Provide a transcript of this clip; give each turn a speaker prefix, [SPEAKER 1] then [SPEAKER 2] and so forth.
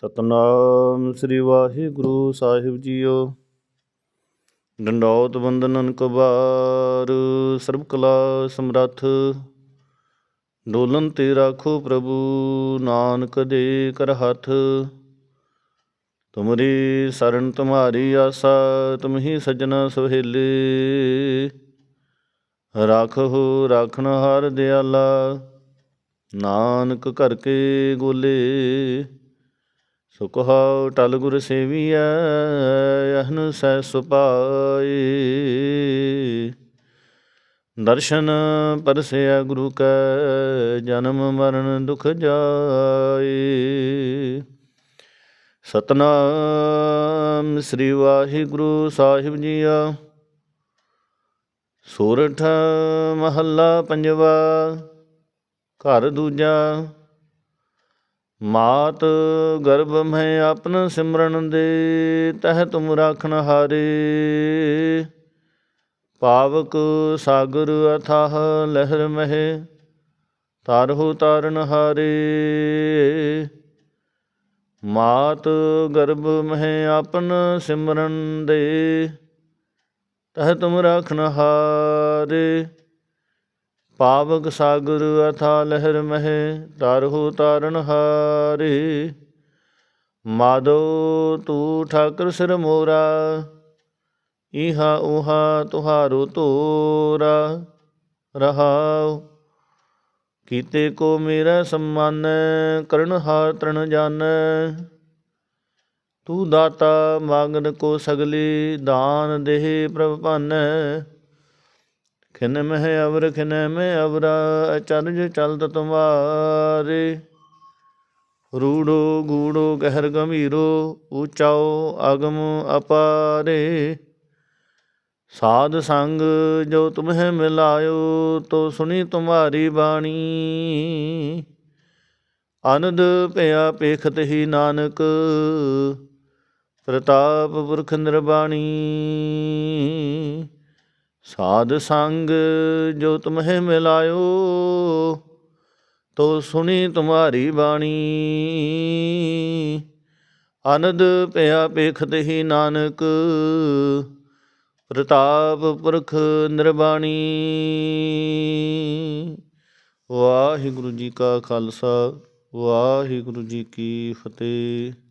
[SPEAKER 1] ਸਤਨਾਮ ਸ੍ਰੀ ਵਾਹਿਗੁਰੂ ਸਾਹਿਬ ਜੀਓ। ਡੰਡੌਤ ਬੰਦਨਨ ਕਬਾਰ, ਸਰਬ ਕਲਾ ਸਮਰੱਥ। ਡੋਲਨ ਤੇ ਰਾਖੋ ਪ੍ਰਭੂ, ਨਾਨਕ ਦੇ ਕਰ ਹੱਥ। ਤੁਮਰੀ ਸਰਨ ਤੁਮਾਰੀ ਆਸਾ, ਤੁਮਹੀ ਸਜਣਾ ਸੁਹੇਲੇ। ਰਾਖੋ ਰਾਖਣ ਹਾਰ ਦਿਆਲਾ, ਨਾਨਕ ਘਰ ਕੇ ਗੋਲੇ। ਸੁਖਾਉ ਟਲ ਗੁਰ ਸੇਵੀਐ, ਅਹਨ ਸੈ ਸੁਪਾਏ ਦਰਸ਼ਨ ਪਰਸਿਆ ਗੁਰੂ ਕੈ, ਜਨਮ ਮਰਨ ਦੁਖ ਜਾਏ ਸਤਨਾਮ ਸ੍ਰੀ ਵਾਹਿਗੁਰੂ ਸਾਹਿਬ ਜੀਆ। ਸੂਰਠ ਮਹੱਲਾ ਪੰਜਵਾ, ਘਰ ਦੂਜਾ। ਮਾਤ ਗਰਭ ਮੈਂ ਆਪਨ ਸਿਮਰਨ ਦੇ, ਤਹ ਤੁਮ ਰਾਖਣ ਹਾਰੇ। ਪਾਵਕ ਸਾਗਰ ਅਥਾਹ ਲਹਿਰ ਮਹਿ ਤਾਰਹੁ ਤਾਰਨ ਹਾਰੇ। ਮਾਤ ਗਰਭ ਮਹਿ ਆਪਨ ਸਿਮਰਨ ਦੇ, ਤਹ ਤੁਮ ਰਾਖਣ ਹਾਰੇ। ਪਾਵਕ ਸਾਗਰ ਅਥਾ ਲਹਿਰ ਮਹਿ ਤਾਰਹੁ ਤਾਰਨ ਹਾਰੇ। ਮਾਦੋ ਤੂ ਠਾਕਰ ਸਿਰ ਮੋਰਾ ਇਹਾ ਉਹਾ ਤੁਹਾਰੋ ਤੋਰਾ। ਰਹਾਉ, ਕੀਤੇ ਕੋ ਮੇਰਾ ਸਮਾਨ, ਕਰਨ ਹਾਰ ਤ੍ਰਣ ਜਾਣੈ ਤੂੰ ਦਾਤਾ ਮੰਗਨ ਕੋ ਸਗਲੀ ਦਾਨ ਦੇਹ ਪ੍ਰਭ ਭਾਨੈ। ਖਿਨ ਮਹਿ ਅਵਰ, ਖਿਨ ਮਹਿ ਅਵਰਾ ਅਚਰਜ ਚਲਤ ਤੁਮਾਰੇ ਰੂੜੋ ਗੂੜੋ ਗਹਿਰ ਗੰਭੀਰੋ, ਉਚਾਓ ਅਗਮ ਅਪਾਰੇ। ਸਾਧ ਸੰਗ ਜੋ ਤੁਮਹਿ ਮਿਲਾਇਓ, ਤੋ ਸੁਣੀ ਤੁਮਾਰੀ ਬਾਣੀ। ਅਨੰਦ ਭਇਆ ਪੇਖਤ ਹੀ ਨਾਨਕ, ਪ੍ਰਤਾਪ ਪੁਰਖ ਨਿਰਬਾਣੀ। ਸਾਧ ਸੰਗ ਜੋ ਤੁਮਹਿ ਮਿਲਾਇਓ, ਤੋ ਸੁਣੀ ਤੁਮਾਰੀ ਬਾਣੀ। ਅਨੰਦ ਪਿਆ ਪੇਖਤ ਹੀ ਨਾਨਕ, ਪ੍ਰਤਾਪ ਪੁਰਖ ਨਿਰਬਾਣੀ। ਵਾਹਿਗੁਰੂ ਜੀ ਕਾ ਖਾਲਸਾ, ਵਾਹਿਗੁਰੂ ਜੀ ਕੀ ਫਤਿਹ।